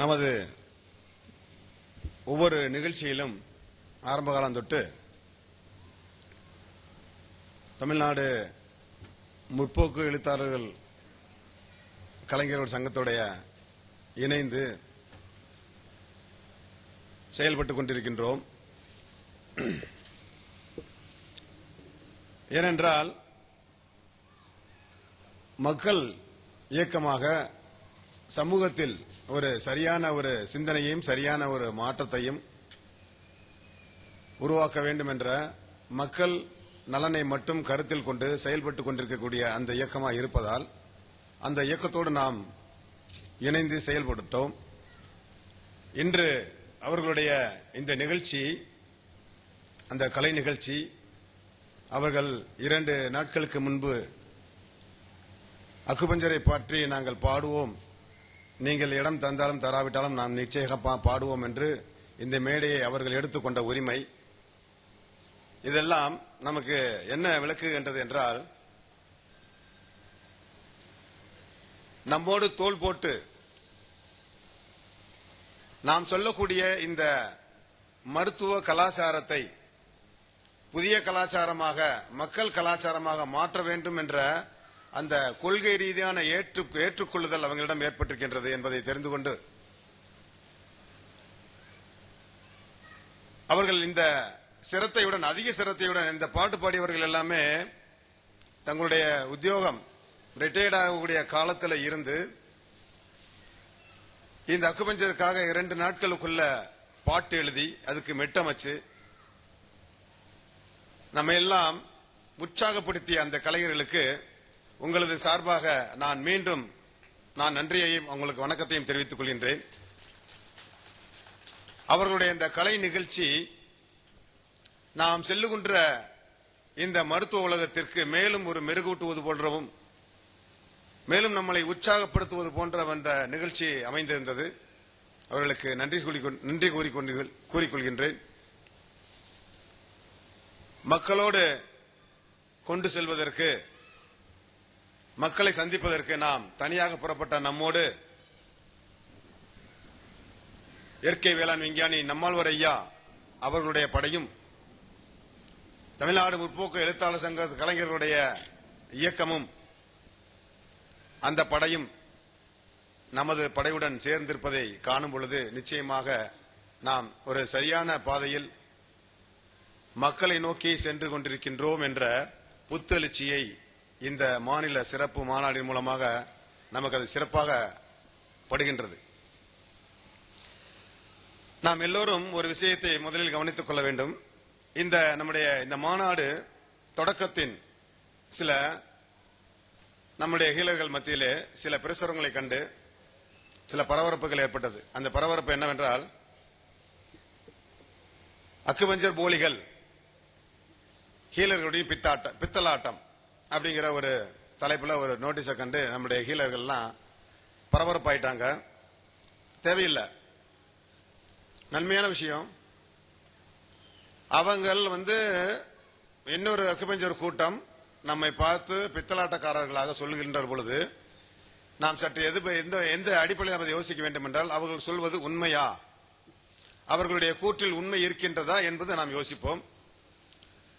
நமது ஒவ்வொரு நிகழ்ச்சியிலும் ஆரம்ப காலம் தொட்டு தமிழ்நாடு முற்போக்கு எழுத்தாளர்கள் கலைஞர்கள் சங்கத்துடைய இணைந்து செயல்பட்டு கொண்டிருக்கின்றோம். ஏனென்றால் மக்கள் இயக்கமாக சமூகத்தில் ஒரு சரியான ஒரு சிந்தனையையும் சரியான ஒரு மாற்றத்தையும் உருவாக்க வேண்டும் என்ற மக்கள் நலனை மட்டும் கருத்தில் கொண்டு செயல்பட்டு கொண்டிருக்கக்கூடிய அந்த இயக்கமாக இருப்பதால் அந்த இயக்கத்தோடு நாம் இணைந்து செயல்பட்டோம் இன்று அவர்களுடைய இந்த நிகழ்ச்சி அந்த கலை நிகழ்ச்சி அவர்கள் இரண்டு நாட்களுக்கு முன்பு அக்குபஞ்சரை பற்றி நாங்கள் பாடுவோம். நீங்கள் இடம் தந்தாலும் தராவிட்டாலும் நாம் நிச்சயமாக பாடுவோம் என்று இந்த மேடையை அவர்கள் எடுத்துக்கொண்ட உரிமை. இதெல்லாம் நமக்கு என்ன விளக்குகின்றது என்றால் நம்மோடு தோல் போட்டு நாம் சொல்லக்கூடிய இந்த மருத்துவ கலாச்சாரத்தை புதிய கலாச்சாரமாக மக்கள் கலாச்சாரமாக மாற்ற வேண்டும் என்ற அந்த கொள்கை ரீதியான ஏற்று ஏற்றுக்கொள்ளுதல் அவங்களிடம் ஏற்பட்டிருக்கின்றது என்பதை தெரிந்து கொண்டு அவர்கள் இந்த சிரத்தையுடன் அதிக சிரத்தையுடன் இந்த பாட்டு பாடியவர்கள் எல்லாமே தங்களுடைய உத்தியோகம் ரிட்டையர்ட் ஆகக்கூடிய காலத்தில் இருந்து இந்த அக்குபஞ்சருக்காக இரண்டு நாட்களுக்குள்ள பாட்டு எழுதி அதுக்கு மெட்டமைச்சு நம்ம எல்லாம் உற்சாகப்படுத்திய அந்த கலைஞர்களுக்கு உங்களது சார்பாக நான் மீண்டும் நான் நன்றியையும் உங்களுக்கு வணக்கத்தையும் தெரிவித்துக் கொள்கின்றேன். அவர்களுடைய இந்த கலை நிகழ்ச்சி நாம் செல்லுகின்ற இந்த மருத்துவ உலகத்திற்கு மேலும் ஒரு மெருகூட்டுவது போன்றவும் மேலும் நம்மளை உற்சாகப்படுத்துவது போன்ற அந்த நிகழ்ச்சி அமைந்திருந்தது. அவர்களுக்கு நன்றி கூறி நன்றி கூறிக்கொண்டு கூறிக்கொள்கின்றேன் மக்களோடு கொண்டு செல்வதற்கு மக்களை சந்திப்பதற்கு நாம் தனியாக புறப்பட்ட நம்மோடு இயற்கை வேளாண் விஞ்ஞானி நம்மாழ்வர் ஐயா அவர்களுடைய படையும் தமிழ்நாடு முற்போக்கு எழுத்தாளர் சங்க கலைஞர்களுடைய இயக்கமும் அந்த படையும் நமது படையுடன் சேர்ந்திருப்பதை காணும் பொழுது நிச்சயமாக நாம் ஒரு சரியான பாதையில் மக்களை நோக்கி சென்று கொண்டிருக்கின்றோம் என்ற புத்தெழுச்சியை இந்த மாநில சிறப்பு மாநாட்டின் மூலமாக நமக்கு அது சிறப்பாக படுகின்றது. நாம் எல்லோரும் ஒரு விஷயத்தை முதலில் கவனித்துக் கொள்ள வேண்டும். இந்த நம்முடைய இந்த மாநாடு தொடக்கத்தின் சில நம்முடைய ஹீலர்கள் மத்தியிலே சில பிரசுரங்களை கண்டு சில பரபரப்புகள் ஏற்பட்டது. அந்த பரபரப்பு என்னவென்றால் அக்குபஞ்சர் போலிகள் ஹீலர்களுடைய பித்தாட்டம் பித்தலாட்டம். அப்படிங்கிற ஒரு தலைப்பில் ஒரு நோட்டீஸை கண்டு நம்முடைய ஹீலர்கள்லாம் பரபரப்பாயிட்டாங்க. தேவையில்லை. நன்மையான விஷயம். அவங்கள் வந்து இன்னொரு அக்குபஞ்சர் கூட்டம் நம்மை பார்த்து பித்தலாட்டக்காரர்களாக சொல்கின்ற பொழுது நாம் சற்று எது எந்த எந்த அடிப்படையில் நமது யோசிக்க வேண்டும் என்றால் அவர்கள் சொல்வது உண்மையா? அவர்களுடைய கூற்றில் உண்மை இருக்கின்றதா என்பது நாம் யோசிப்போம்.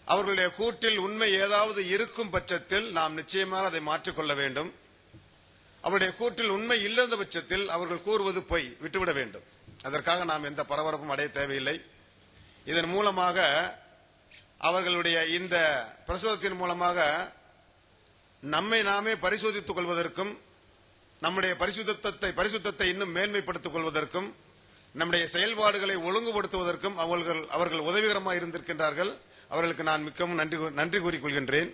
அவர்களுடைய கூட்டில் உண்மை ஏதாவது இருக்கும் பட்சத்தில் நாம் நிச்சயமாக அதை மாற்றிக்கொள்ள வேண்டும். அவருடைய கூட்டில் உண்மை இல்லாத பட்சத்தில் அவர்கள் கூறுவது பொய் விட்டுவிட வேண்டும். அதற்காக நாம் எந்த பரபரப்பும் அடைய தேவையில்லை. இதன் மூலமாக அவர்களுடைய இந்த பிரசுரத்தின் மூலமாக நம்மை நாமே பரிசோதித்துக் கொள்வதற்கும் நம்முடைய பரிசுத்தத்தை பரிசுத்தத்தை இன்னும் மேன்மைப்படுத்திக் கொள்வதற்கும் நம்முடைய செயல்பாடுகளை ஒழுங்குபடுத்துவதற்கும் அவர்கள் அவர்கள் உதவிகரமாக இருந்திருக்கின்றார்கள். அவர்களுக்கு நான் மிகவும் நன்றி நன்றி கூறிக்கொள்கின்றேன்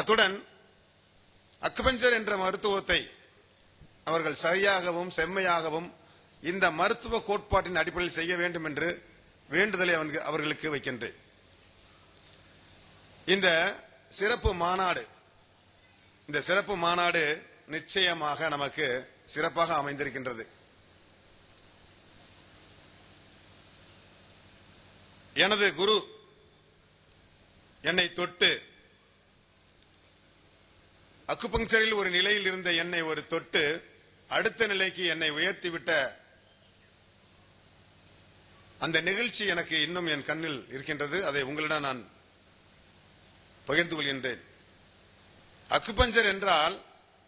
அத்துடன் அக்குபஞ்சர் என்ற மருத்துவத்தை அவர்கள் சரியாகவும் செம்மையாகவும் இந்த மருத்துவ கோட்பாட்டின் அடிப்படையில் செய்ய வேண்டும் என்று வேண்டுதலை அவர்களுக்கு வைக்கின்றேன். இந்த சிறப்பு மாநாடு இந்த சிறப்பு மாநாடு நிச்சயமாக நமக்கு சிறப்பாக அமைந்திருக்கின்றது. எனது குரு என்னை தொட்டு அக்குபங்சரில் ஒரு நிலையில் இருந்த என்னை ஒரு தொட்டு அடுத்த நிலைக்கு என்னை உயர்த்திவிட்ட அந்த நிகழ்ச்சி எனக்கு இன்னும் என் கண்ணில் இருக்கின்றது. அதை உங்களிடம் நான் பகிர்ந்து கொள்கின்றேன். அக்குபஞ்சர் என்றால்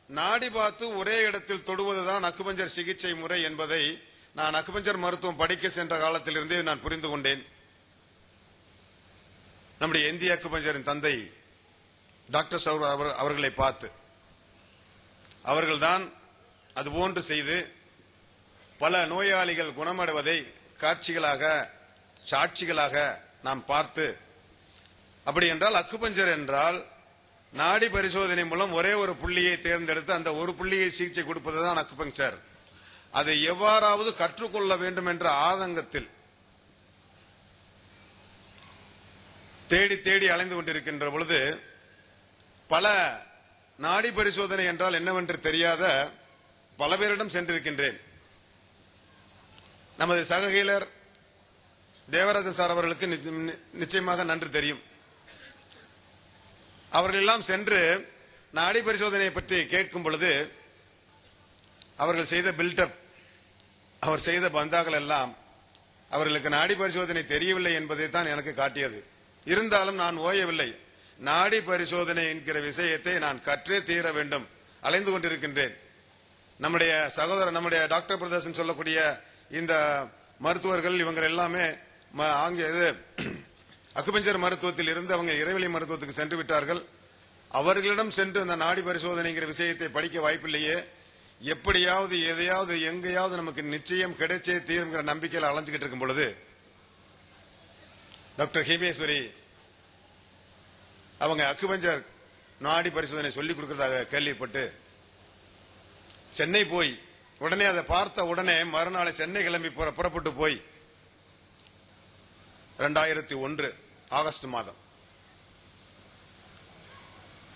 நாடி பார்த்து ஒரே இடத்தில் தொடுவதுதான் அக்குபஞ்சர் சிகிச்சை முறை என்பதை நான் அக்குபஞ்சர் மருத்துவம் படிக்க சென்ற காலத்திலிருந்தே நான் புரிந்து கொண்டேன். நம்முடைய இந்திய அக்குபஞ்சரின் தந்தை டாக்டர் சௌர் அவர் அவர்களை பார்த்து அவர்கள்தான் அதுபோன்று செய்து பல நோயாளிகள் குணமடைவதை காட்சிகளாக சாட்சிகளாக நாம் பார்த்து அப்படி என்றால் அக்குபஞ்சர் என்றால் நாடி பரிசோதனை மூலம் ஒரே ஒரு புள்ளியை தேர்ந்தெடுத்து அந்த ஒரு புள்ளியை சிகிச்சை கொடுப்பது தான் அக்குபஞ்சர். அதை எவ்வாறாவது கற்றுக்கொள்ள வேண்டும் என்ற ஆதங்கத்தில் தேடி தேடி அலைந்து கொண்டிருக்கின்ற பொழுது பல நாடி பரிசோதனை என்றால் என்னவென்று தெரியாத பல பேரிடம் சென்றிருக்கின்றேன். நமது சககீலர் தேவராஜன் சார் அவர்களுக்கு நிச்சயமாக நன்றி தெரியும். அவர்களெல்லாம் சென்று நாடி பரிசோதனையை பற்றி கேட்கும் பொழுது அவர்கள் செய்த பில்டப் அவர் செய்த பந்தாக்கள் எல்லாம் அவர்களுக்கு நாடி பரிசோதனை தெரியவில்லை என்பதை தான் எனக்கு காட்டியது. இருந்தாலும் நான் ஓயவில்லை. நாடி பரிசோதனை என்கிற விஷயத்தை நான் கற்றே தீர வேண்டும். அலைந்து கொண்டிருக்கின்றேன். நம்முடைய சகோதரர் நம்முடைய டாக்டர் பிரதர்சன் சொல்லக்கூடிய இந்த மருத்துவர்கள் இவங்க எல்லாமே ம- இது அக்குபஞ்சர் மருத்துவத்தில் இருந்து அவங்க இறைவெளி மருத்துவத்துக்கு சென்று விட்டார்கள். அவர்களிடம் சென்று அந்த நாடி பரிசோதனைங்கிற விஷயத்தை படிக்க வாய்ப்பில்லையே. எப்படியாவது எதையாவது எங்கேயாவது நமக்கு நிச்சயம் கிடைச்சே தீருங்கிற நம்பிக்கையில் அலைஞ்சுக்கிட்டு இருக்கும் பொழுது டாக்டர் ஹேமேஸ்வரி அவங்க அக்குபஞ்சர் நாடி பரிசோதனை சொல்லிக் கொடுக்கறதாக கேள்விப்பட்டு சென்னை போய் உடனே அதை பார்த்த உடனே மறுநாள் சென்னை கிளம்பி புற- புறப்பட்டு போய் ரெண்டாயிரத்தி ஒன்று ஆகஸ்ட் மாதம்.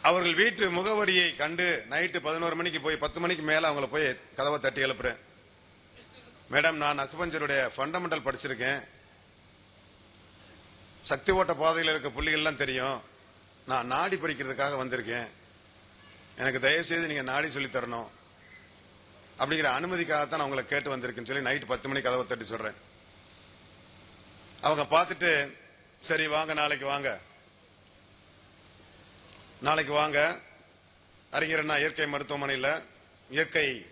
அவர்கள் வீட்டு முகவரியை கண்டு நைட்டு பதினோரு மணிக்கு போய் பத்து மணிக்கு மேல அவங்கள போய் கதவை தட்டி எழுப்புறேன். மேடம் நான் அக்குபஞ்சருடைய ஃபண்டமெண்டல் படிச்சிருக்கேன். சக்தி ஓட்ட பாதையில் இருக்க புள்ளிகள்லாம் தெரியும். நான் நாடி படிக்கிறதுக்காக வந்திருக்கேன். எனக்கு தயவு செய்து நாடி சொல்லி தரணும். அப்படிங்கிற அனுமதிக்காகத்தான் நான் உங்களை கேட்டு வந்திருக்கேன்னு சொல்லி நைட்டு பத்து மணிக்கு கதவை தட்டி சொல்கிறேன் அவங்க பார்த்துட்டு சரி வாங்க நாளைக்கு வாங்க. நாளைக்கு வாங்க. அறிஞர் இயற்கை மருத்துவமனையில் இயற்கை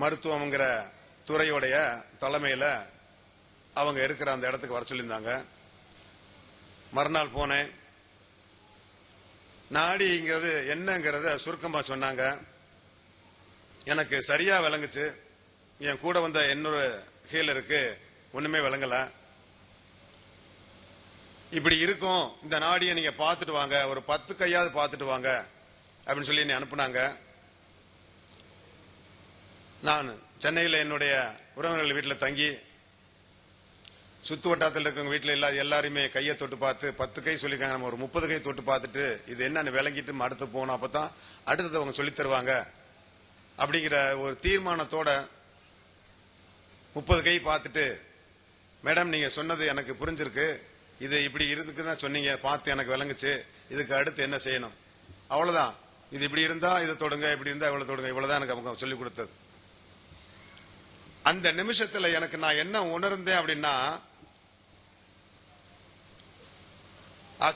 மருத்துவம்ங்கிற துறையுடைய தலைமையில் அவங்க இருக்கிற அந்த இடத்துக்கு வர சொல்லியிருந்தாங்க. மறுநாள் போனேன். நாடிங்கிறது என்னங்கிறத சுருக்கமா சொன்னாங்க. எனக்கு சரியா விளங்குச்சு. என் கூட வந்த இன்னொரு ஹீலருக்கு ஒண்ணுமே விளங்கல. இப்படி இருக்கும். இந்த நாடியை நீங்க பார்த்துட்டு வாங்க. ஒரு பத்து கையாவது பார்த்துட்டு வாங்க. அப்படின்னு சொல்லி என்னை அனுப்புனாங்க. நான் சென்னையில் என்னுடைய உறவினர்கள் வீட்டில் தங்கி சுத்து வட்டாரத்தில் இருக்கவங்க வீட்டில் எல்லா எல்லாருமே கையை தொட்டு பார்த்து பத்து கை சொல்லியிருக்காங்க நம்ம ஒரு முப்பது கை தொட்டு பார்த்துட்டு இது என்னன்னு விளங்கிட்டு அடுத்து போனோம் அப்போ தான் அடுத்தது அவங்க சொல்லித் தருவாங்க. அப்படிங்கிற ஒரு தீர்மானத்தோட முப்பது கை பார்த்துட்டு மேடம் நீங்கள் சொன்னது எனக்கு புரிஞ்சிருக்கு. இது இப்படி இருந்துக்கு தான் சொன்னீங்க. பார்த்து எனக்கு விளங்குச்சு. இதுக்கு அடுத்து என்ன செய்யணும்? அவ்வளோதான் இது இப்படி இருந்தால் இதை தொடுங்க இப்படி இருந்தால் இவ்வளோ தொடுங்க. இவ்வளோதான் எனக்கு அவங்க சொல்லிக் கொடுத்தது. அந்த நிமிஷத்தில் எனக்கு நான் என்ன உணர்ந்தேன் அப்படின்னா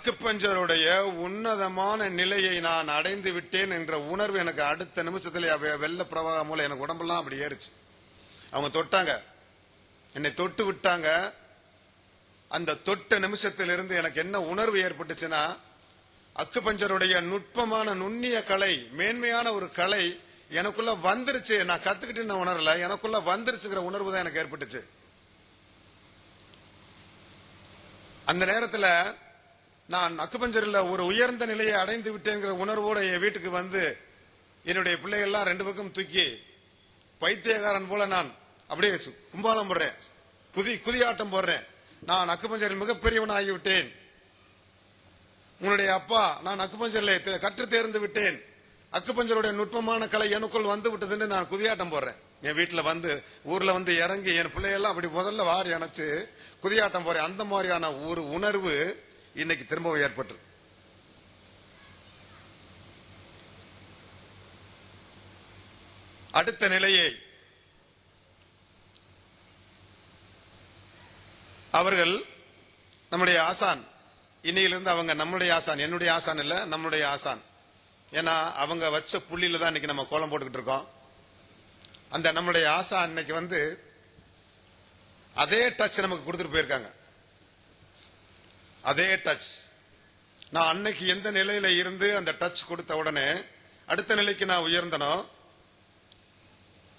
அக்குப்பஞ்சருடைய உன்னதமான நிலையை நான் அடைந்து விட்டேன் என்ற உணர்வு எனக்கு அடுத்த நிமிஷத்துல வெள்ள பிரவாகம் மூலம் எனக்கு உடம்பெல்லாம் அப்படி ஏறுச்சு. அவங்க தொட்டாங்க. என்னை தொட்டு விட்டாங்க. அந்த தொட்ட நிமிஷத்திலிருந்து எனக்கு என்ன உணர்வு ஏற்பட்டுச்சுன்னா அக்குபஞ்சருடைய நுட்பமான நுண்ணிய கலை மேன்மையான ஒரு கலை எனக்குள்ள வந்துருச்சு. நான் கத்துக்கிட்டு நான் உணரல எனக்குள்ள வந்துருச்சுங்கிற உணர்வு தான் எனக்கு ஏற்பட்டுச்சு. அந்த நேரத்துல நான் அக்குபஞ்சரில் ஒரு உயர்ந்த நிலையை அடைந்து விட்டேங்கிற உணர்வோட என் வீட்டுக்கு வந்து என்னுடைய பிள்ளைகள்லாம் ரெண்டு பக்கம் தூக்கி பைத்தியகாரன் போல நான் அப்படியே கும்பாலம் போடுறேன். குதி குதியாட்டம் போடுறேன். நான் அக்குபஞ்சரில் மிகப்பெரியவன் ஆகிவிட்டேன் உன்னுடைய அப்பா நான் அக்குபஞ்சரில் தே- கற்று தேர்ந்து விட்டேன். அக்குபஞ்சருடைய நுட்பமான கலை எனக்குள் வந்து விட்டதுன்னு நான் குதியாட்டம் போடுறேன். என் வீட்டில் வந்து ஊரில் வந்து இறங்கி என் பிள்ளையெல்லாம் அப்படி முதல்ல வாரி அணைச்சு குதியாட்டம் போறேன் அந்த மாதிரியான ஒரு உணர்வு இன்னைக்கு திரும்பவும் ஏற்பட்டு அடுத்த நிலையை அவர்கள் நம்முடைய ஆசான் இன்னையிலிருந்து அவங்க நம்முடைய ஆசான் என்னுடைய ஆசான் இல்ல நம்முடைய ஆசான். ஏன்னா அவங்க வச்ச புள்ளியில தான் இன்னைக்கு நம்ம கோலம் போட்டுக்கிட்டு இருக்கோம். அந்த நம்முடைய ஆசான் இன்னைக்கு வந்து அதே டச் நமக்கு கொடுத்துட்டு போயிருக்காங்க. அதே டச் நான் அன்னைக்கு எந்த நிலையில இருந்து அந்த டச் கொடுத்த உடனே அடுத்த நிலைக்கு நான் உயர்ந்தனோ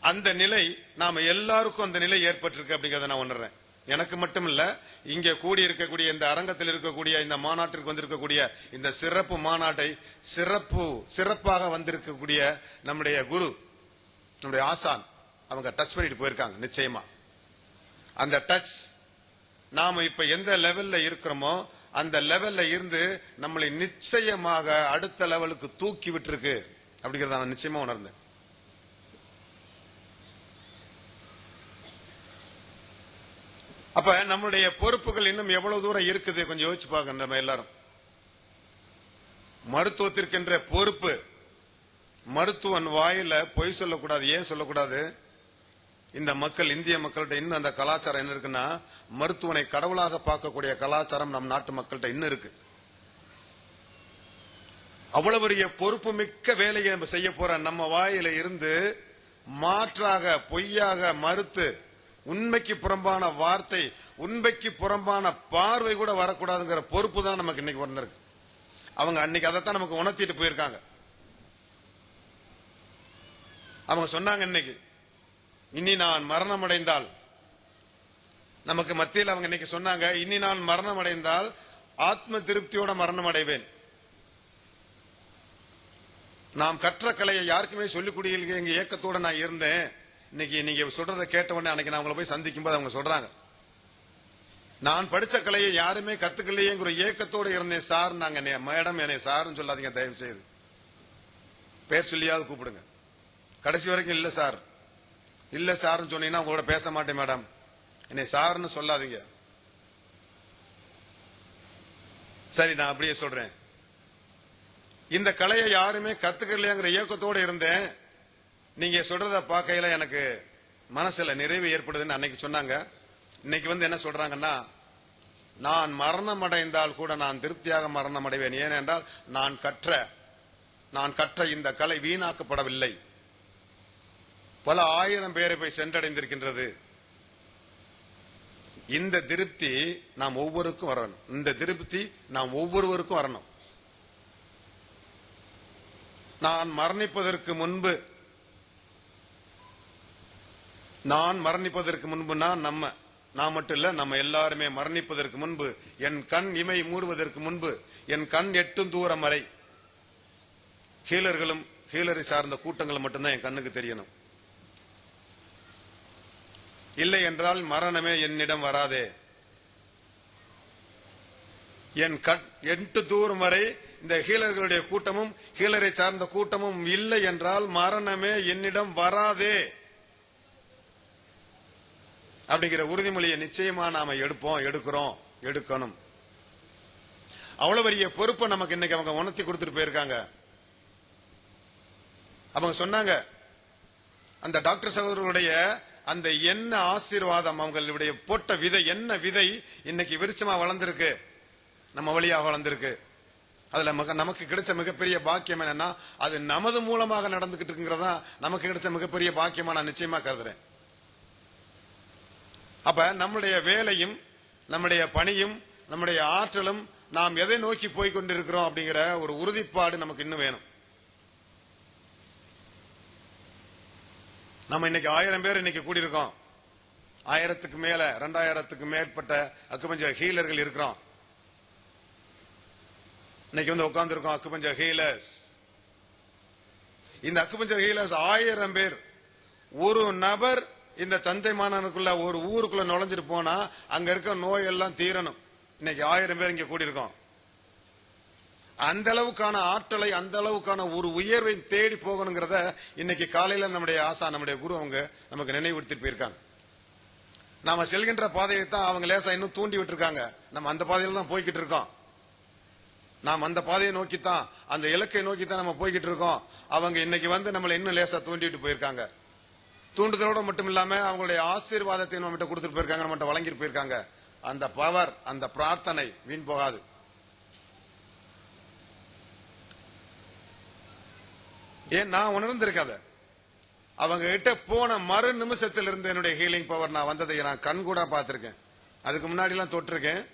அந்த நிலை நாம எல்லாருக்கும் அந்த நிலை ஏற்பட்டிருக்கு அப்படிங்கறத நான் உணர்றேன். எனக்கு மட்டும் இல்ல இங்க கூடி இருக்கக்கூடிய இந்த அரங்கத்தில் இருக்கக்கூடிய இந்த மாநாட்டிற்கு வந்திருக்கக்கூடிய இந்த சிறப்பு மாநாட்டை சிறப்பு சிறப்பாக வந்திருக்கக்கூடிய நம்முடைய குரு நம்முடைய ஆசான் அவங்க டச் பண்ணிட்டு போயிருக்காங்க நிச்சயமா. அந்த டச் நாம இப்ப எந்த லெவல்ல இருக்கிறோமோ அந்த லெவல்ல இருந்து நம்மளை நிச்சயமாக அடுத்த லெவலுக்கு தூக்கி விட்டுருக்கு. அப்படிங்கறத நான் நிச்சயமா உணர்ந்தேன். அப்ப நம்மளுடைய பொறுப்புகள் இன்னும் எவ்வளவு தூரம் இருக்குது? கொஞ்சம் யோசிச்சு பார்க்க நம்ம எல்லாரும். மருத்துவத்திற்கென்ற பொறுப்பு. மருத்துவன் வாயில பொய் சொல்லக்கூடாது ஏன் சொல்லக்கூடாது? இந்த மக்கள் இந்திய மக்கள்கிட்ட இன்னும் அந்த கலாச்சாரம் என்ன இருக்குன்னா மருத்துவனை கடவுளாக பார்க்கக்கூடிய கலாச்சாரம் நம் நாட்டு மக்கள்கிட்ட இன்னும் இருக்கு. அவ்வளவு பெரிய பொறுப்பு மிக்க வேலையை நம்ம செய்ய போற நம்ம வாயில இருந்து மாற்றாக பொய்யாக மறுத்து உண்மைக்கு புறம்பான வார்த்தை உண்மைக்கு புறம்பான பார்வை கூட வரக்கூடாதுங்கிற பொறுப்பு தான் நமக்கு இன்னைக்கு வந்திருக்கு. அவங்க அன்னைக்கு அதைத்தான் நமக்கு உணர்த்திட்டு போயிருக்காங்க. அவங்க சொன்னாங்க இன்னைக்கு இனி நான் மரணம் அடைந்தால் நமக்கு மத்தியில் அவங்க இன்னைக்கு சொன்னாங்க இனி நான் மரணம் அடைந்தால் ஆத்ம திருப்தியோட மரணம் அடைவேன் நாம் கற்ற கலையை யாருக்குமே சொல்லிக் கொடுக்க எங்க ஏக்கத்தோட நான் இருந்தேன். இன்னைக்கு நீங்க சொல்றதை கேட்ட உடனே அன்னைக்கு நான் அவங்கள போய் சந்திக்கும் போது அவங்க சொல்றாங்க. நான் படித்த கலையை யாருமே கத்துக்கலையேங்கிற ஏக்கத்தோடு இருந்தேன் சார் நாங்க என்னை மேடம் என்னை சார்னு சொல்லாதீங்க தயவு செய்து பேர் சொல்லியாவது கூப்பிடுங்க. கடைசி வரைக்கும் இல்லை சார். இல்ல சார்னு சொன்னீங்கன்னா உங்களோட பேச மாட்டேன் மேடம். என்னை சார்னு சொல்லாதீங்க. சரி நான் அப்படியே சொல்றேன். இந்த கலையை யாருமே கத்துக்கலையாங்கிற இயக்கத்தோடு இருந்தேன். நீங்க சொல்றத பார்க்கையில எனக்கு மனசுல நிறைவு ஏற்படுதுன்னு அன்னைக்கு சொன்னாங்க. இன்னைக்கு வந்து என்ன சொல்றாங்கன்னா நான் மரணம் அடைந்தால் கூட நான் திருப்தியாக மரணம் அடைவேன் ஏனென்றால் நான் கற்ற நான் கற்ற இந்த கலை வீணாக்கப்படவில்லை. பல ஆயிரம் பேரை போய் சென்றடைந்திருக்கின்றது. இந்த திருப்தி நாம் ஒவ்வொருக்கும் வரணும். இந்த திருப்தி நாம் ஒவ்வொருவருக்கும் வரணும். நான் மரணிப்பதற்கு முன்பு நான் மரணிப்பதற்கு முன்புனா நம்ம நான் மட்டும் இல்ல நம்ம எல்லாருமே மரணிப்பதற்கு முன்பு என் கண் இமை மூடுவதற்கு முன்பு என் கண் எட்டும் தூரம் வரை ஹீலர்களும் ஹீலரை சார்ந்த கூட்டங்களும் மட்டும்தான் என் கண்ணுக்கு தெரியணும். இல்லை என்றால் மரணமே என்னிடம் வராதே. என் கட் எட்டு தூரம் வரை இந்த ஹீலர்களுடைய கூட்டமும் ஹீலரை சார்ந்த கூட்டமும் இல்லை என்றால் மரணமே என்னிடம் வராதே. அப்படிங்கிற உறுதிமொழியை நிச்சயமா நாம எடுப்போம் எடுக்கிறோம் எடுக்கணும். அவ்வளவு பெரிய பொறுப்பை நமக்கு இன்னைக்கு அவங்க உணர்த்தி கொடுத்துட்டு போயிருக்காங்க. அவங்க சொன்னாங்க அந்த டாக்டர் சகோதரர்களுடைய அந்த என்ன ஆசீர்வாதம் அவங்களுடைய போட்ட விதை என்ன விதை இன்னைக்கு விருச்சமா வளர்ந்துருக்கு? நம்ம வழியாக வளர்ந்துருக்கு. அதுல மக நமக்கு கிடைச்ச மிகப்பெரிய பாக்கியம் என்னன்னா அது நமது மூலமாக நடந்துகிட்டு இருக்குங்கிறதா நமக்கு கிடைச்ச மிகப்பெரிய பாக்கியமா நான் நிச்சயமா கருதுறேன். அப்ப நம்முடைய வேலையும் நம்முடைய பணியும் நம்முடைய ஆற்றலும் நாம் எதை நோக்கி போய் கொண்டிருக்கிறோம் அப்படிங்கிற ஒரு உறுதிப்பாடு நமக்கு இன்னும் வேணும். நம்ம இன்னைக்கு ஆயிரம் பேர் இன்னைக்கு கூடியிருக்கோம். ஆயிரத்துக்கு மேல ரெண்டாயிரத்துக்கு மேற்பட்ட அக்குபஞ்ச ஹீலர்கள் இருக்கிறோம். இன்னைக்கு வந்து உட்கார்ந்துருக்கோம் அக்குபஞ்ச ஹீலர்ஸ். இந்த அக்குபஞ்ச ஹீலர்ஸ் ஆயிரம் பேர். ஒரு நபர் இந்த சந்தை மாநாடுக்குள்ள ஒரு ஊருக்குள்ள நுழைஞ்சிட்டு போனா அங்க இருக்க நோய் எல்லாம் தீரணும். இன்னைக்கு ஆயிரம் பேர் இங்க கூடியிருக்கோம். அந்த அளவுக்கான ஆற்றலை அந்த அளவுக்கான ஒரு உயர்வை தேடி போகணுங்கிறத இன்னைக்கு காலையில நம்முடைய ஆசா நம்முடைய குரு அவங்க நமக்கு நினைவுறுத்திட்டு போயிருக்காங்க. நாம செல்கின்ற பாதையை தான் அவங்க லேசா இன்னும் தூண்டி விட்டுருக்காங்க. நம்ம அந்த பாதையில தான் போய்கிட்டு இருக்கோம். நாம் அந்த பாதையை நோக்கித்தான் அந்த இலக்கை நோக்கி தான் நம்ம போய்கிட்டு இருக்கோம். அவங்க இன்னைக்கு வந்து நம்மளை இன்னும் லேசா தூண்டிட்டு போயிருக்காங்க. தூண்டுதலோட மட்டும் இல்லாம அவங்களுடைய ஆசீர்வாதத்தை நம்மகிட்ட கொடுத்துட்டு போயிருக்காங்க நம்மகிட்ட வழங்கிட்டு போயிருக்காங்க. அந்த பவர் அந்த பிரார்த்தனை வீண் போகாது. ஏன் நான் உணர்ந்திருக்காத? அவங்க கிட்ட போன மறு நிமிஷத்தில் இருந்து என்னுடைய ஹீலிங் பவர் நான் வந்ததை நான் கண் கூட பார்த்துருக்கேன். அதுக்கு முன்னாடிலாம் தொட்டிருக்கேன்.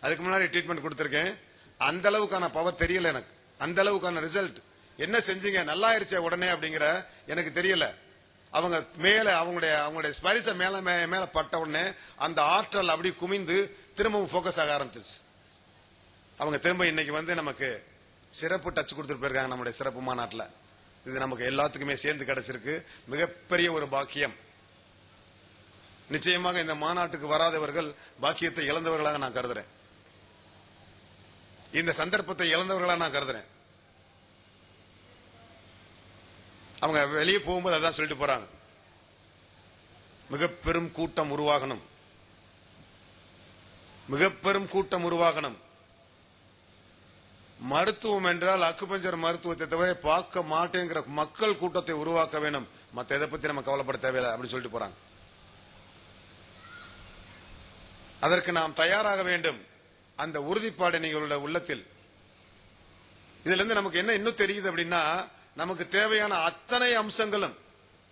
அதுக்கு முன்னாடி ட்ரீட்மெண்ட் கொடுத்துருக்கேன். அந்த அளவுக்கான பவர் தெரியல எனக்கு. அந்த அளவுக்கான ரிசல்ட் என்ன செஞ்சீங்க? நல்லாயிருச்சே உடனே அப்படிங்கிற எனக்கு தெரியல. அவங்க மேலே அவங்களுடைய அவங்களுடைய ஸ்பரிசை மேலே மே- மேலே பட்ட உடனே அந்த ஆற்றல் அப்படி குமிந்து திரும்பவும் ஃபோக்கஸ் ஆக ஆரம்பிச்சிருச்சு. அவங்க திரும்ப இன்னைக்கு வந்து நமக்கு சிறப்பு டச் கொடுத்துட்டு போயிருக்காங்க நம்முடைய சிறப்பு மாநாட்டில். இது நமக்கு எல்லாத்துக்குமே சேர்ந்து கிடைச்சிருக்கு. மிகப்பெரிய ஒரு பாக்கியம். நிச்சயமாக இந்த மாநாட்டுக்கு வராதவர்கள் பாக்கியத்தை இழந்தவர்களாக நான் கருதுறேன். இந்த சந்தர்ப்பத்தை இழந்தவர்களாக நான் கருதுறேன். அவங்க வெளியே போகும்போது அதான் சொல்லிட்டு போறாங்க. மிக பெரும் கூட்டம் உருவாகணும். மிக பெரும் கூட்டம் உருவாகணும். மருத்துவம் என்றால் அக்குபஞ்சர் மருத்துவத்தை தவிர பார்க்க மாட்டேங்கிற மக்கள் கூட்டத்தை உருவாக்க வேணும் மத்த எதை பத்தி நம்ம கவலைப்பட தேவையில்லை அப்படின்னு சொல்லிட்டு போறாங்க. அதற்கு நாம் தயாராக வேண்டும். அந்த உறுதிப்பாடு நீங்களோட உள்ளத்தில். இதுல இருந்து நமக்கு என்ன இன்னும் தெரியுது அப்படின்னா நமக்கு தேவையான அத்தனை அம்சங்களும்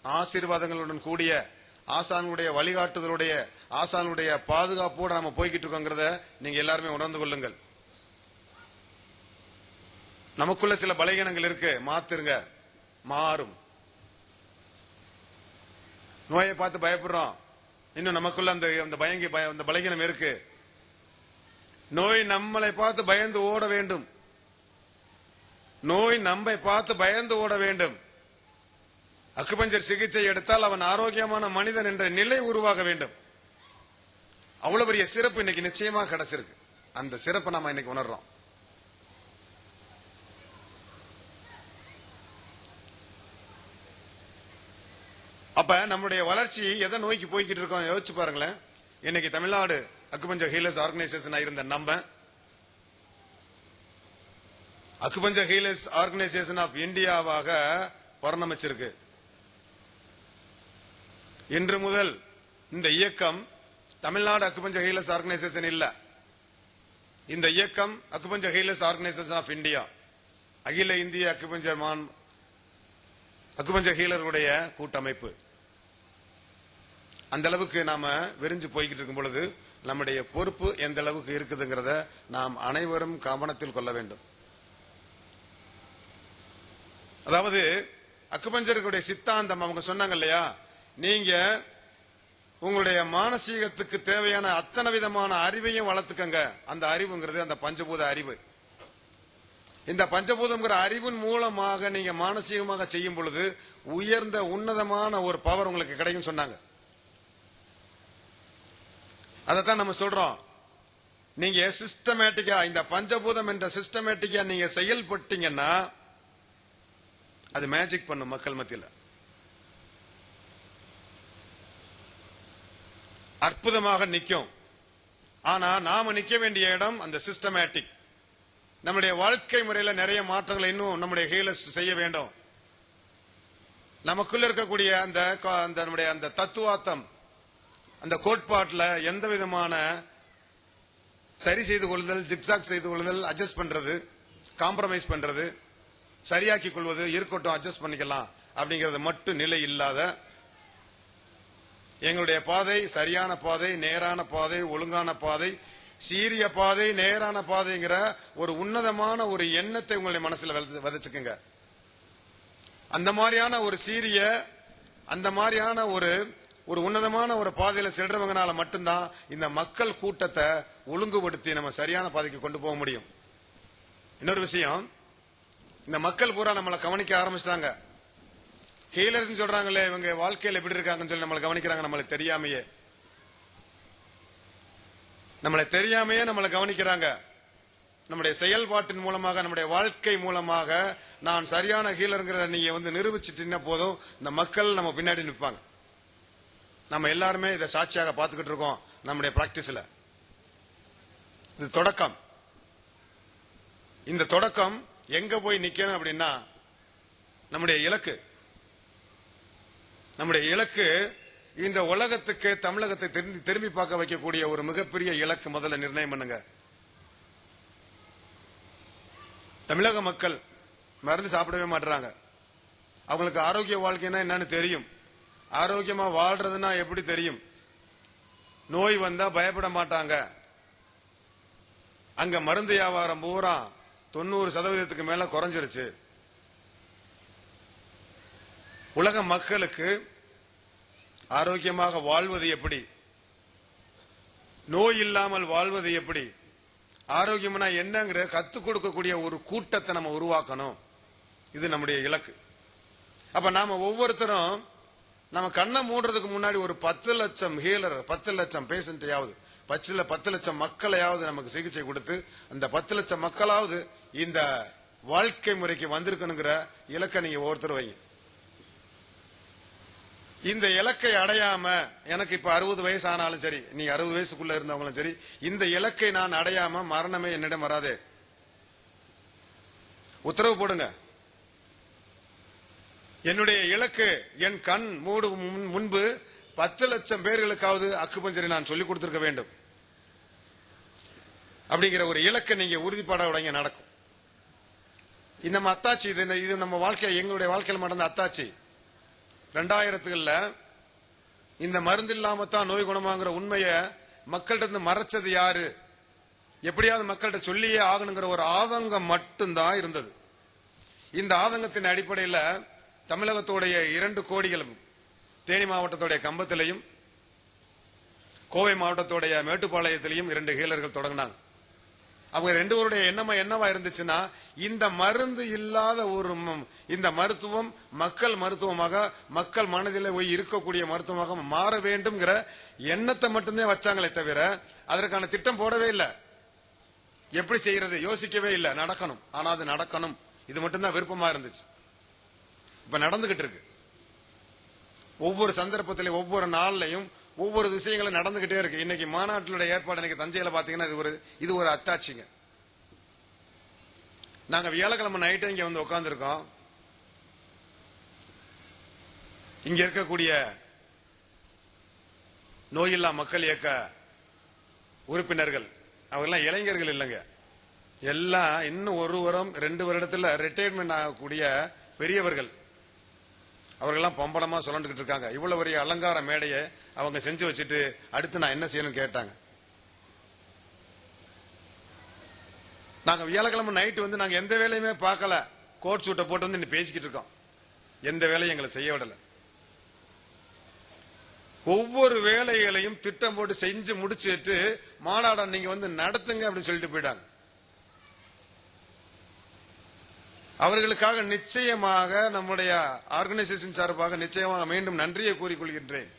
ஆசீர்வாதங்களுடன் கூடிய ஆசானுடைய வழிகாட்டுதலுடைய ஆசானுடைய பாதுகாப்போடு நம்ம போய்கிட்டு இருக்கோங்கிறத நீங்க எல்லாருமே உணர்ந்து கொள்ளுங்கள். நமக்குள்ள சில பலகீனங்கள் இருக்கு. மாத்துருங்க மாறும். நோயை பார்த்து பயப்படுறோம். இன்னும் நமக்குள்ள அந்த அந்த பயங்கி பய- அந்த பலகீனம் இருக்கு. நோய் நம்மளை பார்த்து பயந்து ஓட வேண்டும். நோய் நம்மை பார்த்து பயந்து ஓட வேண்டும். அக்குபஞ்சர் சிகிச்சை எடுத்தால் அவன் ஆரோக்கியமான மனிதன் என்ற நிலை உருவாக வேண்டும். அவ்வளவு பெரிய சிறப்பு இன்னைக்கு நிச்சயமாக கிடைச்சிருக்கு. அந்த சிறப்பை நாம இன்னைக்கு உணர்றோம். அப்ப நம்முடைய வளர்ச்சி எதை நோக்கி போய்கிட்டு இருக்கோம்? யோசிச்சு பாருங்களேன். இன்னைக்கு தமிழ்நாடு அக்குபஞ்ச ஹீலர்ஸ் ஆர்கனைசேஷன் இருந்த நம்ம அக்குபஞ்ச ஹீலர்ஸ் ஆர்கனைசேஷன் ஆஃப் இந்தியாவாக பரிணமிச்சிருக்கு இன்று முதல் இந்த இயக்கம் தமிழ்நாடு அக்குபஞ்ச ஹீலர்ஸ் ஆர்கனைசேஷன் இல்ல. இந்த இயக்கம் acupuncture healers organisation of India. அகில இந்திய அக்குபஞ்ச மான் அக்குபஞ்ச ஹீலர்களுடைய கூட்டமைப்பு. அந்த அளவுக்கு நாம விரிஞ்சு போய்கிட்டு இருக்கும் பொழுது நம்முடைய பொறுப்பு எந்த அளவுக்கு இருக்குதுங்கிறத நாம் அனைவரும் கவனத்தில் கொள்ள வேண்டும். அதாவது அக்குபஞ்சர்களுடைய சித்தாந்தம் அவங்க சொன்னாங்க இல்லையா? நீங்க உங்களுடைய மானசீகத்துக்கு தேவையான அத்தனை விதமான அறிவையும் வளர்த்துக்கங்க. அந்த அறிவுங்கிறது அந்த பஞ்சபூத அறிவு. இந்த பஞ்சபூதம்ங்கிற அறிவின் மூலமாக நீங்க மானசீகமாக செய்யும் பொழுது உயர்ந்த உன்னதமான ஒரு பவர் உங்களுக்கு கிடைக்கும் சொன்னாங்க. அதைத்தான் நம்ம சொல்றோம். நீங்க சிஸ்டமேட்டிக்கா இந்த பஞ்சபூதம் என்ற சிஸ்டமேட்டிக்கா நீங்க செயல்பட்டீங்கன்னா அது மேஜிக் பண்ணும் மக்கள் மத்தியில். அற்புதமாக நிற்கும் ஆனா நாம நிற்க வேண்டிய இடம் அந்த சிஸ்டமேட்டிக் நம்முடைய வாழ்க்கை முறையில் நிறைய மாற்றங்களை இன்னும் நம்முடைய ஹீலர்ஸ் செய்ய வேண்டும். நமக்குள்ள இருக்கக்கூடிய அந்த அந்த நம்முடைய அந்த தத்துவாத்தம் அந்த கோட்பாட்டில் எந்த விதமான சரி செய்து கொள்ளுதல் ஜிக்ஸாக் செய்து கொள்ளுதல் அட்ஜஸ்ட் பண்ணுறது காம்ப்ரமைஸ் பண்ணுறது சரியாக்கி கொள்வது இருக்கட்டும் அட்ஜஸ்ட் பண்ணிக்கலாம் அப்படிங்கிறது மட்டும் நிலை இல்லாத எங்களுடைய பாதை சரியான பாதை நேரான பாதை ஒழுங்கான பாதை சீரிய பாதை நேரான பாதைங்கிற ஒரு உன்னதமான ஒரு எண்ணத்தை உங்களுடைய மனசில் வித- விதைச்சுக்குங்க. அந்த மாதிரியான ஒரு சீரிய அந்த மாதிரியான ஒரு ஒரு உன்னதமான ஒரு பாதையில செல்றவங்கனால மட்டும்தான் இந்த மக்கள் கூட்டத்தை ஒழுங்குபடுத்தி நம்ம சரியான பாதைக்கு கொண்டு போக முடியும். இன்னொரு விஷயம் இந்த மக்கள் பூரா நம்மளை கவனிக்க ஆரம்பிச்சிட்டாங்க. ஹீலர்ஸ் சொல்றாங்களே இவங்க வாழ்க்கையில் எப்படி இருக்காங்கன்னு சொல்லி நம்மளை கவனிக்கிறாங்க நம்மளை தெரியாமையே. நம்மளை தெரியாமையே நம்மளை கவனிக்கிறாங்க. நம்முடைய செயல்பாட்டின் மூலமாக நம்முடைய வாழ்க்கை மூலமாக நான் சரியான ஹீலருங்கிற நீங்க வந்து நிரூபிச்சிட்டீங்கன்னா போதும் இந்த மக்கள் நம்ம பின்னாடி நிற்பாங்க. நம்ம எல்லாருமே இதை சாட்சியாக பார்த்துக்கிட்டு இருக்கோம் நம்முடைய பிராக்டிஸ்ல இது தொடக்கம். இந்த தொடக்கம் எங்க போய் நிக்கணும் அப்படின்னா நம்முடைய இலக்கு. நம்முடைய இலக்கு இந்த உலகத்துக்கு தமிழகத்தை திரும்பி திரும்பி பார்க்க வைக்கக்கூடிய ஒரு மிகப்பெரிய இலக்கு முதல்ல நிர்ணயம் பண்ணுங்க. தமிழக மக்கள் மருந்து சாப்பிடவே மாட்டுறாங்க அவங்களுக்கு ஆரோக்கிய வாழ்க்கைன்னா என்னன்னு தெரியும். ஆரோக்கியமா வாழ்றதுன்னா எப்படி தெரியும்? நோய் வந்தா பயப்பட மாட்டாங்க. அங்க மருந்து வியாபாரம் பூரா தொண்ணூறு சதவீதத்துக்கு மேல குறைஞ்சிருச்சு. உலக மக்களுக்கு ஆரோக்கியமாக வாழ்வது எப்படி? நோய் இல்லாமல் வாழ்வது எப்படி? ஆரோக்கியம்னா என்னங்கிற கற்றுக் கொடுக்கக்கூடிய ஒரு கூட்டத்தை நம்ம உருவாக்கணும். இது நம்முடைய இலக்கு. அப்ப நாம ஒவ்வொருத்தரும் நம்ம கண்ணை மூடுறதுக்கு முன்னாடி ஒரு பத்து லட்சம் ஹீலர் பத்து லட்சம் பேஷண்ட்டையாவது பச்சில் பத்து லட்சம் மக்களையாவது நமக்கு சிகிச்சை கொடுத்து அந்த பத்து லட்சம் மக்களாவது இந்த வாழ்க்கை முறைக்கு வந்திருக்கணுங்கிற இலக்கை நீங்க ஒருத்தர் வைங்க. இந்த இலக்கை அடையாம எனக்கு இப்ப அறுபது வயசு ஆனாலும் சரி நீ அறுபது வயசுக்குள்ள இருந்தவங்களும் சரி இந்த இலக்கை நான் அடையாம மரணமே என்னிடம் வராதே. உத்தரவு போடுங்க. என்னுடைய இலக்கு என் கண் மூடு முன்- முன்பு பத்து லட்சம் பேர்களுக்காவது அக்குபஞ்சரை நான் சொல்லிக் கொடுத்துருக்க வேண்டும். அப்படிங்கிற ஒரு இலக்கை நீங்க உறுதிப்பாட உடனே நடக்கும். இந்த நம்ம அத்தாச்சி இது இது நம்ம வாழ்க்கை எங்களுடைய வாழ்க்கையில் நடந்த அத்தாச்சி. ரெண்டாயிரத்துகளில் இந்த மருந்து இல்லாம தான் நோய் குணமாங்கிற உண்மையை மக்கள்கிட்ட இருந்து மறைச்சது யாரு? எப்படியாவது மக்கள்கிட்ட சொல்லியே ஆகணுங்கிற ஒரு ஆதங்கம் மட்டும்தான் இருந்தது. இந்த ஆதங்கத்தின் அடிப்படையில் தமிழகத்துடைய இரண்டு கோடிகளும் தேனி மாவட்டத்துடைய கம்பத்திலையும் கோவை மாவட்டத்துடைய மேட்டுப்பாளையத்திலையும் இரண்டு ஹீலர்கள் தொடங்கினாங்க. அவங்க ரெண்டு பேருடைய எண்ணமா என்னவா இருந்துச்சுன்னா இந்த மருந்து இல்லாத ஒரு இந்த மருத்துவம் மக்கள் மருத்துவமாக மக்கள் மனதில் போய் இருக்கக்கூடிய மருத்துவமாக மாற வேண்டும்ங்கிற எண்ணத்தை மட்டும்தான் வச்சாங்களே தவிர அதற்கான திட்டம் போடவே இல்லை. எப்படி செய்யறது? யோசிக்கவே இல்லை. நடக்கணும். ஆனா அது நடக்கணும். இது மட்டும்தான் விருப்பமா இருந்துச்சு. இப்ப நடந்துகிட்டு இருக்கு. ஒவ்வொரு சந்தர்ப்பத்திலையும் ஒவ்வொரு நாள்லையும் ஒவ்வொரு விஷயங்களும் நடந்துகிட்டே இருக்கு. இன்னைக்கு மாநாட்டிலோட ஏற்பாடு இன்னைக்கு தஞ்சையில பாத்தீங்கன்னா இது ஒரு இது ஒரு அத்தாட்சிங்க. நாங்க வியாழக்கிழமை நைட்டு இங்க வந்து உட்காந்துருக்கோம் இங்க இருக்கக்கூடிய நோயில்லா மக்கள் இயக்க உறுப்பினர்கள் அவங்கெல்லாம் இளைஞர்கள் இல்லைங்க. எல்லாம் இன்னும் ஒரு வாரம் ரெண்டு வருடத்தில் ரிட்டையர்மெண்ட் ஆகக்கூடிய பெரியவர்கள். அவர்கள்லாம் பம்பளமாக சொல்லண்டுக்கிட்டு இருக்காங்க. இவ்வளோ பெரிய அலங்கார மேடையை அவங்க செஞ்சு வச்சுட்டு அடுத்து நான் என்ன செய்யணும்னு கேட்டாங்க. நாங்கள் வியாழக்கிழமை நைட்டு வந்து நாங்கள் எந்த வேலையுமே பார்க்கல. கோட் சூட்டை போட்டு வந்து இன்னும் பேசிக்கிட்டு இருக்கோம். எந்த வேலையும் எங்களை செய்ய விடலை. ஒவ்வொரு வேலைகளையும் திட்டம் போட்டு செஞ்சு முடிச்சுட்டு மாநாடம் நீங்கள் வந்து நடத்துங்க அப்படின்னு சொல்லிட்டு போயிட்டாங்க. அவர்களுக்காக நிச்சயமாக நம்முடைய ஆர்கனைசேஷன் சார்பாக நிச்சயமாக மீண்டும் நன்றியை கூறிக்கொள்கின்றேன்.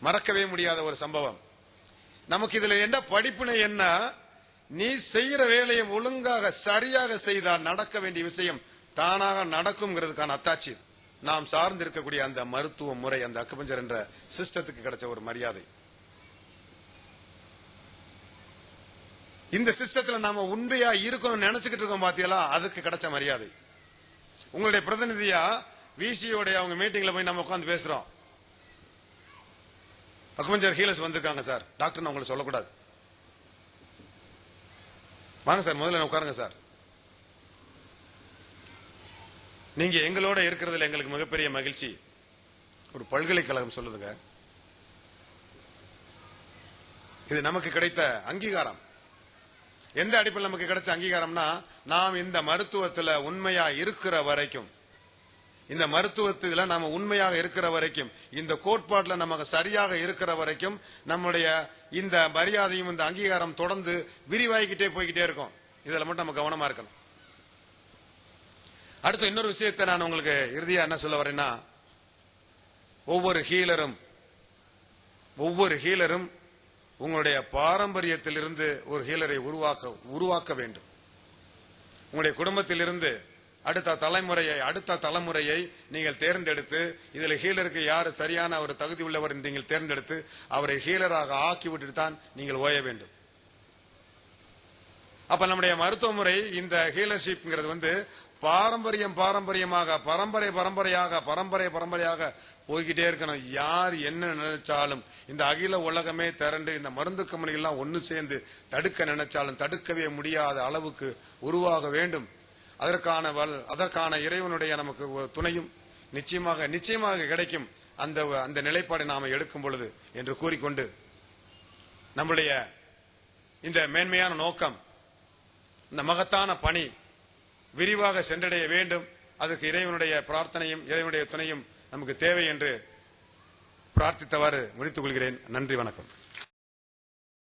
மறக்கவே முடியாத ஒரு சம்பவம். நமக்கு இதுல என்ன படிப்பினை என்ன? நீ செய்யற வேலையை ஒழுங்காக சரியாக செய்தால் நடக்க வேண்டிய விஷயம் தானாக நடக்கும்ங்கிறதுக்கான அத்தாட்சி நாம் சார்ந்து இருக்கக்கூடிய அந்த மருத்துவ முறை அந்த அக்குபஞ்சர் என்ற சிஸ்டத்துக்கு கிடைச்ச ஒரு மரியாதை. இந்த சிஸ்டத்தில் நாம உண்மையா இருக்கணும்னு நினைச்சுக்கிட்டு இருக்கோம் பாத்தியலா அதுக்கு கிடைச்ச மரியாதை. உங்களுடைய பிரதிநிதியா விசியோடைய அவங்க மீட்டிங்ல போய் நம்ம உட்காந்து பேசுறோம். அக்மஞ்சர் ஹீலஸ் வந்திருக்காங்க சார். டாக்டர் நான் உங்களுக்கு சொல்லக்கூடாது. வாங்க சார் முதல்ல உட்காருங்க சார். நீங்க எங்களோட இருக்கிறதுல எங்களுக்கு மிகப்பெரிய மகிழ்ச்சி. ஒரு பல்கலைக்கழகம் சொல்லுதுங்க. இது நமக்கு கிடைத்த அங்கீகாரம். எந்த அடிப்படையில் நமக்கு கிடைச்ச அங்கீகாரம்னா நாம் இந்த மருத்துவத்தில் உண்மையாக இருக்கிற வரைக்கும். இந்த மருத்துவத்தில் நாம் உண்மையாக இருக்கிற வரைக்கும் இந்த கோட்பாட்டில் நமக்கு சரியாக இருக்கிற வரைக்கும் நம்முடைய இந்த மரியாதையும் இந்த அங்கீகாரம் தொடர்ந்து விரிவாகிக்கிட்டே போய்கிட்டே இருக்கும். இதில் மட்டும் நம்ம கவனமாக இருக்கணும். அடுத்து இன்னொரு விஷயத்தை நான் உங்களுக்கு இறுதியாக என்ன சொல்ல வரேன்னா ஒவ்வொரு ஹீலரும் ஒவ்வொரு ஹீலரும் உங்களுடைய பாரம்பரியத்திலிருந்து ஒரு ஹீலரை உருவாக்க உருவாக்க வேண்டும். உங்களுடைய குடும்பத்திலிருந்து அடுத்த தலைமுறையை அடுத்த தலைமுறையை நீங்கள் தேர்ந்தெடுத்து இதில் ஹீலருக்கு யார் சரியான ஒரு தகுதி உள்ளவர் நீங்கள் தேர்ந்தெடுத்து அவரை ஹீலராக ஆக்கி தான் நீங்கள் ஓய வேண்டும். அப்ப நம்முடைய மருத்துவ முறை இந்த ஹீலர்ஷிப்ங்கிறது வந்து பாரம்பரியம் பாரம்பரியமாக பரம்பரை பரம்பரையாக பரம்பரை பரம்பரையாக போய்கிட்டே இருக்கணும். யார் என்ன நினைச்சாலும் இந்த அகில உலகமே திரண்டு இந்த மருந்து கம்பெனிகள்லாம் ஒன்று சேர்ந்து தடுக்க நினைச்சாலும் தடுக்கவே முடியாத அளவுக்கு உருவாக வேண்டும். அதற்கான வல் அதற்கான இறைவனுடைய நமக்கு ஒரு துணையும் நிச்சயமாக நிச்சயமாக கிடைக்கும் அந்த அந்த நிலைப்பாடை நாம் எடுக்கும் பொழுது என்று கூறிக்கொண்டு நம்முடைய இந்த மேன்மையான நோக்கம் இந்த மகத்தான பணி விரிவாக சென்றடைய வேண்டும். அதுக்கு இறைவனுடைய பிரார்த்தனையும் இறைவனுடைய துணையும் நமக்கு தேவை என்று பிரார்த்தித்தவாறு முடித்துக் கொள்கிறேன். நன்றி வணக்கம்.